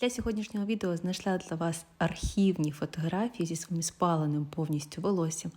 Для сьогоднішнього відео знайшла для вас архівні фотографії зі своїм спаленим повністю волоссям.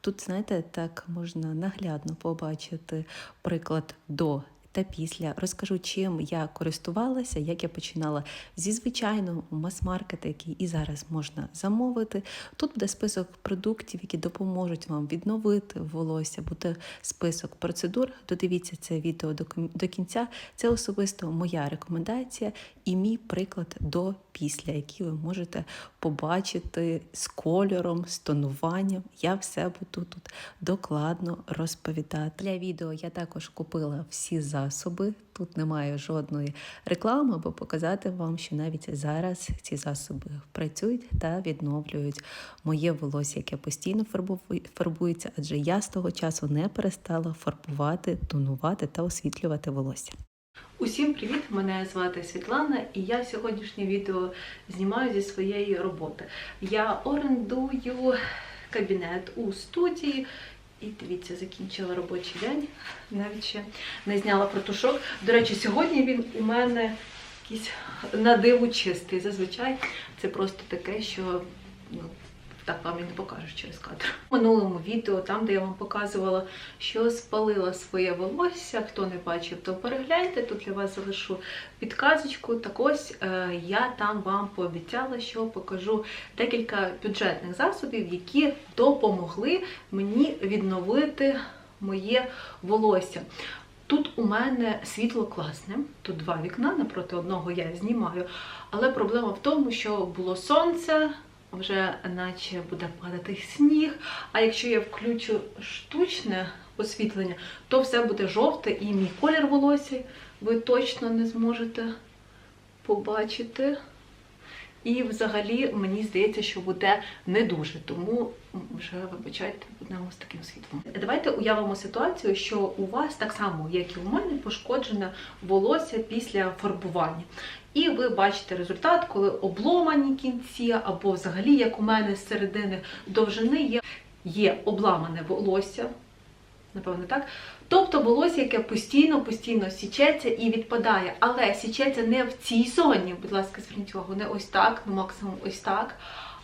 Тут, знаєте, так можна наглядно побачити приклад до та після. Розкажу, чим я користувалася, як я починала зі звичайного мас-маркета, який і зараз можна замовити. Тут буде список продуктів, які допоможуть вам відновити волосся, буде список процедур. Додивіться це відео до, кінця. Це особисто моя рекомендація і мій приклад до після, який ви можете побачити з кольором, з тонуванням. Я все буду тут докладно розповідати. Для відео я також купила всі засоби. Тут немає жодної реклами, аби показати вам, що навіть зараз ці засоби працюють та відновлюють моє волосся, яке постійно фарбується, адже я з того часу не перестала фарбувати, тонувати та освітлювати волосся. Усім привіт! Мене звати Світлана, і я сьогоднішнє відео знімаю зі своєї роботи. Я орендую кабінет у студії. І дивіться, закінчила робочий день. Навіть ще не зняла протушок. До речі, сьогодні він у мене якийсь на диву чистий. Зазвичай це просто таке, що ну, так вам і не покажу через кадр. У минулому відео, там, де я вам показувала, що спалила своє волосся. Хто не бачив, то перегляньте. Тут для вас залишу підказочку. Так ось е, я там вам пообіцяла, що покажу декілька бюджетних засобів, які допомогли мені відновити моє волосся. Тут у мене світло класне, тут два вікна, напроти одного я знімаю. Але проблема в тому, що було сонце, вже наче буде падати сніг. А якщо я включу штучне освітлення, то все буде жовте і мій колір волосся ви точно не зможете побачити. І взагалі мені здається, що буде не дуже, тому вже вибачайте, будемо з таким світлом. Давайте уявимо ситуацію, що у вас так само, як і у мене, пошкоджене волосся після фарбування. І ви бачите результат, коли обломані кінці, або взагалі, як у мене з середини довжини є, є обламане волосся. Напевно, так. Тобто волосся, яке постійно, постійно січеться і відпадає. Але січеться не в цій зоні, будь ласка, зверніть увагу, не ось так, ну максимум ось так,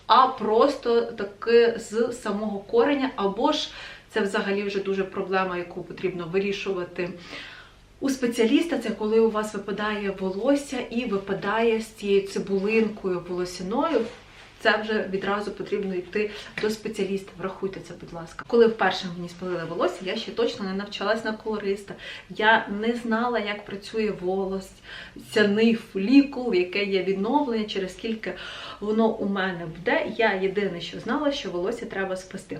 а просто таки з самого кореня, або ж це взагалі вже дуже проблема, яку потрібно вирішувати. У спеціаліста це коли у вас випадає волосся і випадає з цією цибулинкою волосяною. Це вже відразу потрібно йти до спеціаліста. Врахуйте це, будь ласка. Коли вперше мені спалили волосся, я ще точно не навчалась на колориста. Я не знала, як працює волос, цяний фолікул, яке є відновлення, через скільки воно у мене буде. Я єдине, що знала, що волосся треба спасти.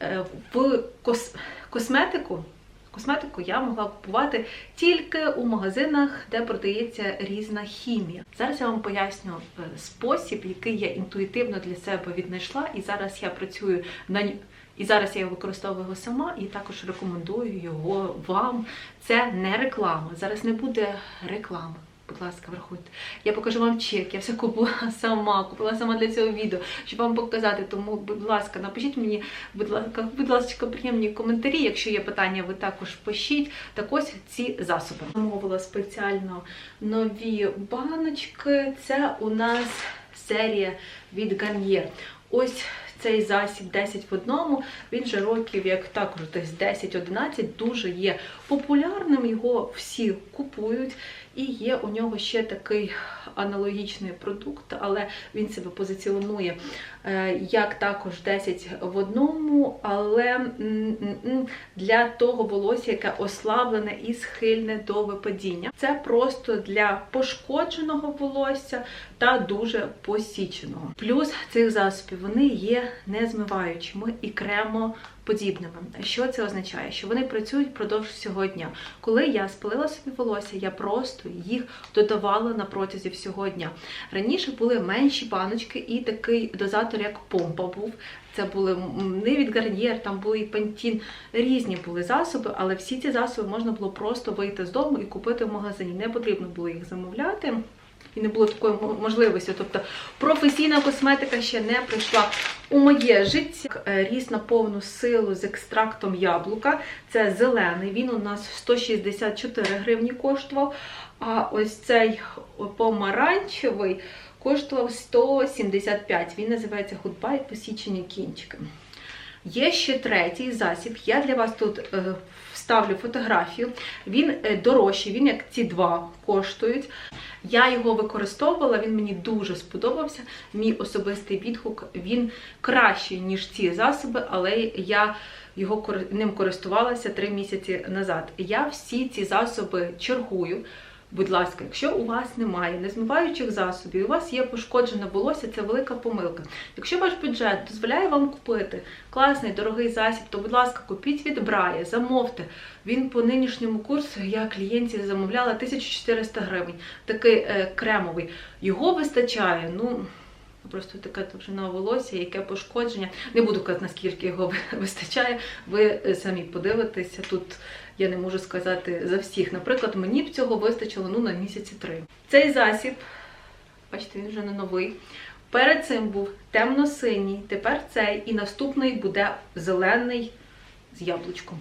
Е, В кос... косметику. Косметику я могла купувати тільки у магазинах, де продається різна хімія. Зараз я вам поясню е, спосіб, який я інтуїтивно для себе віднайшла, і зараз я працюю на і зараз я використовую його сама і також рекомендую його вам. Це не реклама. Зараз не буде реклами. Будь ласка, врахуйте. Я покажу вам чек. Я все купила сама, купила сама для цього відео, щоб вам показати. Тому, будь ласка, напишіть мені, будь ласка, будь ласка, приємні коментарі. Якщо є питання, ви також пишіть. Так ось ці засоби. Замовила спеціально нові баночки. Це у нас серія від Garnier. Ось цей засіб 10 в одному. Він вже років, як також десь 10-11, дуже є популярним. Його всі купують. І є у нього ще такий аналогічний продукт, але він себе позиціонує е, як також 10 в одному, але для того волосся, яке ослаблене і схильне до випадіння. Це просто для пошкодженого волосся та дуже посіченого. Плюс цих засобів вони є незмиваючими і кремо. Подібними. Що це означає? Що вони працюють впродовж всього дня. Коли я спалила собі волосся, я просто їх додавала на протязі всього дня. Раніше були менші баночки і такий дозатор, як помпа був. Це були не від Garnier, там були і Pantene, різні були засоби, але всі ці засоби можна було просто вийти з дому і купити в магазині. Не потрібно було їх замовляти. І не було такої можливості. Тобто професійна косметика ще не прийшла у моє життя. Е, Ріс на повну силу з екстрактом яблука. Це зелений. Він у нас 164 гривні коштував. А ось цей помаранчевий коштував 175. Він називається Goodbye посічені кінчики. Є ще третій засіб. Я для вас тут е, вставлю фотографію. Він е, дорожчий, він як ці два коштують. Я його використовувала, він мені дуже сподобався. Мій особистий відгук він кращий, ніж ці засоби, але я його ним користувалася три місяці назад. Я всі ці засоби чергую. Будь ласка, якщо у вас немає незмиваючих засобів, у вас є пошкоджене волосся, це велика помилка. Якщо ваш бюджет дозволяє вам купити класний дорогий засіб, то, будь ласка, купіть від Брая, замовте. Він по нинішньому курсу я клієнті замовляла 1400 гривень. Такий е, кремовий. Його вистачає. Ну просто така довжина волосся, яке пошкодження. Не буду казати, наскільки його вистачає. Ви е, самі подивитеся. Тут я не можу сказати за всіх. Наприклад, мені б цього вистачило ну, на місяці три. Цей засіб, бачите, він вже не новий. Перед цим був темно-синій, тепер цей, і наступний буде зелений з яблучком.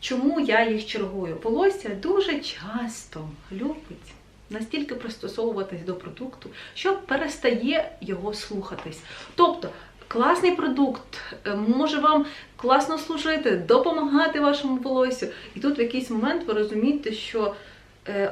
Чому я їх чергую? Волосся дуже часто любить настільки пристосовуватись до продукту, що перестає його слухатись. Тобто, класний продукт е, може вам класно служити, допомагати вашому волосю. І тут в якийсь момент ви розумієте, що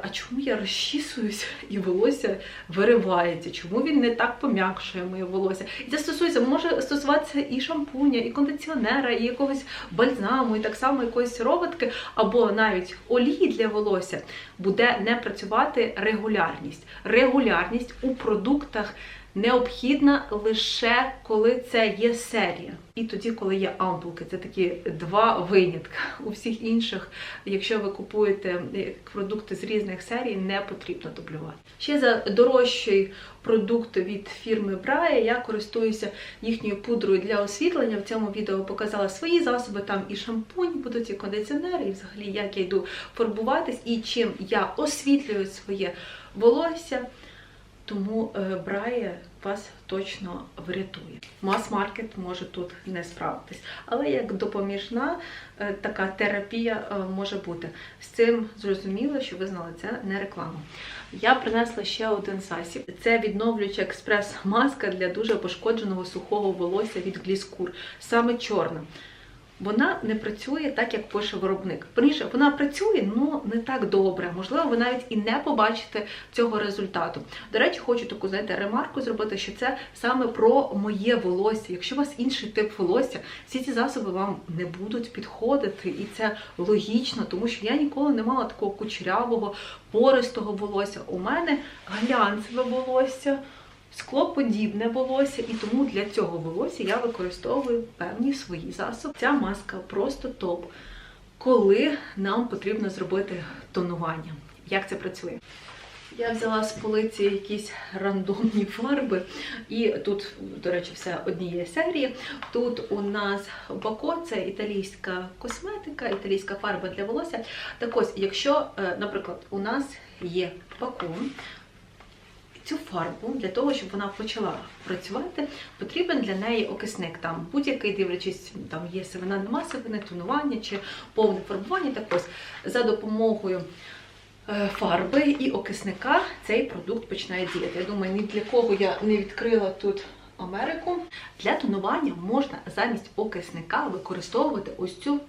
а чому я розчісуюся і волосся виривається? Чому він не так пом'якшує моє волосся? І це стосується, може стосуватися і шампуня, і кондиціонера, і якогось бальзаму, і так само якоїсь сироватки, або навіть олії для волосся буде не працювати регулярність. Регулярність у продуктах необхідна лише коли це є серія. І тоді, коли є ампулки, це такі два винятки. У всіх інших, якщо ви купуєте е, продукти з різних серій, не потрібно дублювати. Ще за дорожчий продукт від фірми Брая я користуюся їхньою пудрою для освітлення. В цьому відео показала свої засоби, там і шампунь, будуть і кондиціонери, і взагалі як я йду фарбуватись, і чим я освітлюю своє волосся. Тому е, Брає вас точно врятує. Мас-маркет може тут не справитись. Але як допоміжна е, така терапія е, може бути. З цим зрозуміло, що ви знали, це не реклама. Я принесла ще один засіб. Це відновлююча експрес-маска для дуже пошкодженого сухого волосся від гліскур. Саме чорна. Вона не працює так, як пише виробник. Верніше, вона працює, але не так добре. Можливо, ви навіть і не побачите цього результату. До речі, хочу таку знаєте, ремарку зробити, що це саме про моє волосся. Якщо у вас інший тип волосся, всі ці засоби вам не будуть підходити, і це логічно, тому що я ніколи не мала такого кучерявого, пористого волосся. У мене глянцеве волосся склоподібне волосся, і тому для цього волосся я використовую певні свої засоби. Ця маска просто топ, коли нам потрібно зробити тонування. Як це працює? Я взяла з полиці якісь рандомні фарби, і тут, до речі, все однієї серії. Тут у нас Бако, це італійська косметика, італійська фарба для волосся. Так ось, якщо, е, наприклад, у нас є Бако, Цю фарбу для того, щоб вона почала працювати, потрібен для неї окисник. Там будь-який, дивлячись, там є сивина, нема сивини, тонування чи повне фарбування. Так ось за допомогою е, фарби і окисника цей продукт починає діяти. Я думаю, ні для кого я не відкрила тут Америку. Для тонування можна замість окисника використовувати ось цю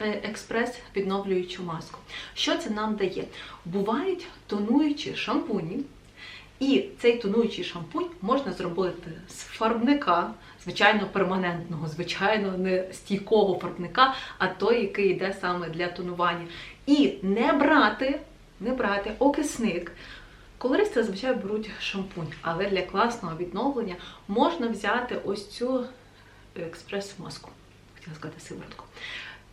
е, експрес-відновлюючу маску. Що це нам дає? Бувають тонуючі шампуні. І цей тонуючий шампунь можна зробити з фарбника, звичайно, перманентного, звичайно, не стійкого фарбника, а той, який йде саме для тонування. І не брати, не брати окисник. Колористи зазвичай беруть шампунь, але для класного відновлення можна взяти ось цю експрес-маску. Хотіла сказати сиворотку.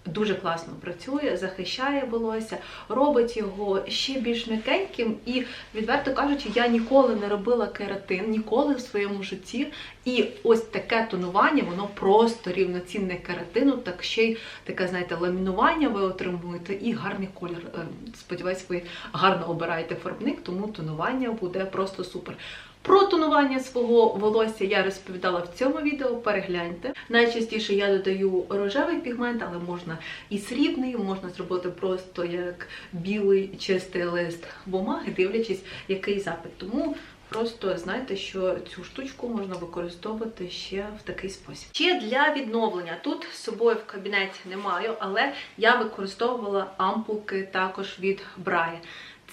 Дуже класно працює, захищає волосся, робить його ще більш м'якеньким. І, відверто кажучи, я ніколи не робила кератин, ніколи в своєму житті. І ось таке тонування, воно просто рівноцінне кератину, так ще й таке, знаєте, ламінування ви отримуєте і гарний колір. Е, Сподіваюсь, ви гарно обираєте фарбник, тому тонування буде просто супер. Про тонування свого волосся я розповідала в цьому відео. Перегляньте. Найчастіше я додаю рожевий пігмент, але можна і срібний, можна зробити просто як білий чистий лист бумаги, дивлячись, який запит. Тому Просто знайте, що цю штучку можна використовувати ще в такий спосіб. Ще для відновлення тут з собою в кабінеті не маю, але я використовувала ампулки також від Брає.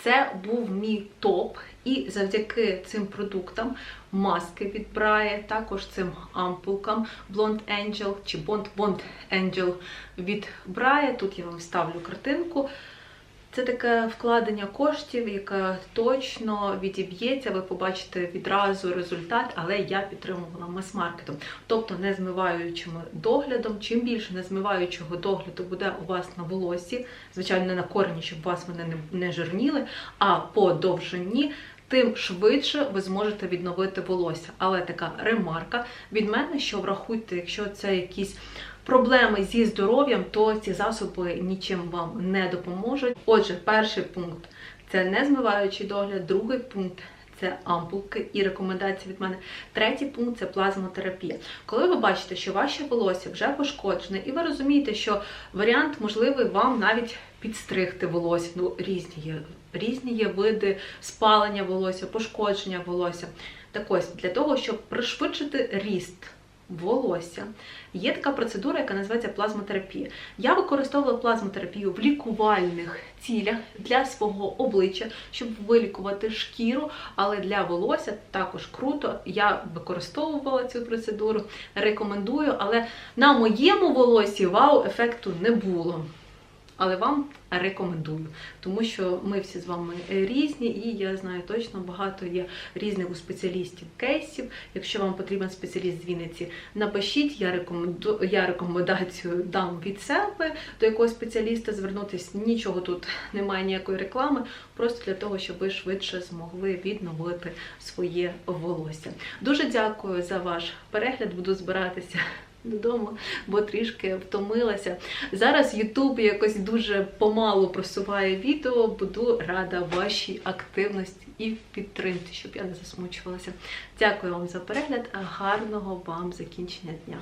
Це був мій топ, і завдяки цим продуктам маски від Брає, також цим ампулкам Blond Angel чи Bond Bond Angel від Брає. Тут я вам ставлю картинку. Це таке вкладення коштів, яке точно відіб'ється. Ви побачите відразу результат, але я підтримувала мас-маркетом, тобто не змиваючим доглядом. Чим більше не змиваючого догляду буде у вас на волосі, звичайно, не на корені, щоб вас вони не жирніли, а по довжині. Тим швидше ви зможете відновити волосся. Але така ремарка від мене, що врахуйте, якщо це якісь проблеми зі здоров'ям, то ці засоби нічим вам не допоможуть. Отже, перший пункт це не змиваючий догляд, другий пункт. Це ампулки і рекомендації від мене. Третій пункт це плазмотерапія. Коли ви бачите, що ваше волосся вже пошкоджене, і ви розумієте, що варіант можливий вам навіть підстригти волосся. Ну, різні є різні є види спалення волосся, пошкодження волосся. Так ось для того, щоб пришвидшити ріст волосся. Є така процедура, яка називається плазмотерапія. Я використовувала плазмотерапію в лікувальних цілях для свого обличчя, щоб вилікувати шкіру, але для волосся також круто. Я використовувала цю процедуру, рекомендую, але на моєму волосі вау-ефекту не було. Але вам рекомендую, тому що ми всі з вами різні, і я знаю точно багато є різних у спеціалістів кейсів. Якщо вам потрібен спеціаліст з Вінниці, напишіть, я рекоменду... я рекомендацію дам від себе до якогось спеціаліста звернутися. Нічого тут немає ніякої реклами, просто для того, щоб ви швидше змогли відновити своє волосся. Дуже дякую за ваш перегляд. Буду збиратися додому, бо трішки втомилася. Зараз Ютуб якось дуже помалу просуває відео. Буду рада вашій активності і підтримці, щоб я не засмучувалася. Дякую вам за перегляд, гарного вам закінчення дня.